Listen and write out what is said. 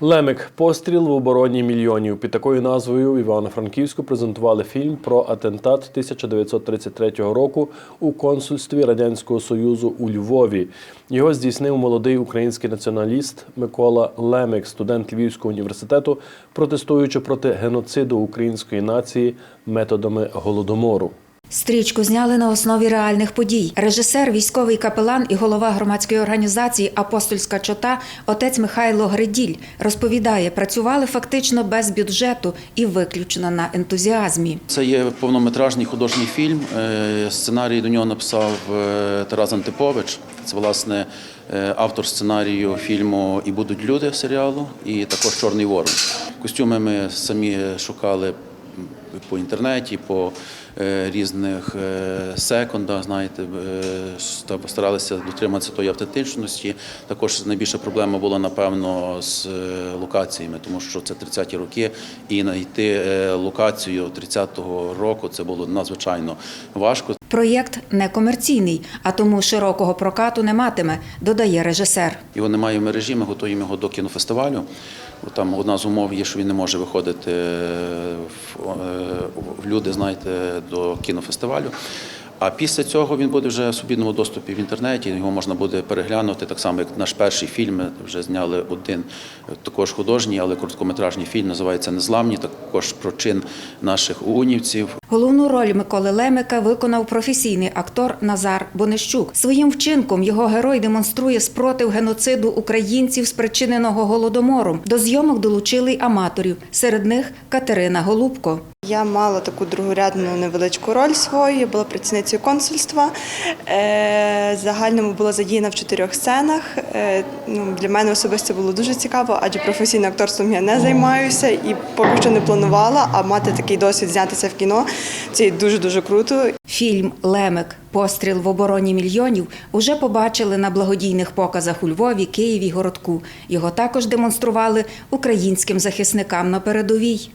Лемик постріл в обороні мільйонів. Під такою назвою Івано-Франківську презентували фільм про атентат 1933 року у консульстві Радянського Союзу у Львові. Його здійснив молодий український націоналіст Микола Лемик, студент Львівського університету, протестуючи проти геноциду української нації методами голодомору. Стрічку зняли на основі реальних подій. Режисер, військовий капелан і голова громадської організації Апостольська чота отець Михайло Гриділь розповідає, працювали фактично без бюджету і виключно на ентузіазмі. Це є повнометражний художній фільм. Е, Сценарій до нього написав е, Тарас Антипович. Це власне е, автор сценарію фільму І будуть люди серіалу, і також Чорний ворон. Костюми ми самі шукали по інтернеті, по е, різних е, секундах, знаєте, старалися постаралися дотриматися тої автентичності. Також найбільша проблема була, напевно, з е, локаціями, тому що це 30-ті роки, і знайти е, локацію 30-го року це було надзвичайно важко. Проєкт некомерційний, а тому широкого прокату не матиме, додає режисер. Його немає в мережі, ми готуємо його до кінофестивалю. Там одна з умов є, що він не може виходити в, е, люди, знаєте, до кінофестивалю. А після цього він буде вже в свобідному доступі в інтернеті. Його можна буде переглянути так само, як наш перший фільм. Ми вже зняли один е, також художній, але короткометражний фільм називається Незламні. Також про чин наших унівців. Головну роль Миколи Лемика виконав професійний актор Назар Бонищук. Своїм вчинком його герой демонструє спротив геноциду українців, спричиненого голодомором. До зйомок долучили й аматорів. Серед них Катерина Голубко. Я мала таку другорядну невеличку роль свою, я була працівницею консульства. Е, Загальному була задіяна в чотирьох сценах. Е, Ну, для мене особисто було дуже цікаво, адже професійним акторством я не займаюся і поки що не планувала, а мати такий досвід знятися в кіно це дуже-дуже круто. Фільм Лемик Постріл в обороні мільйонів уже побачили на благодійних показах у Львові, Києві, Городку. Його також демонстрували українським захисникам на передовій.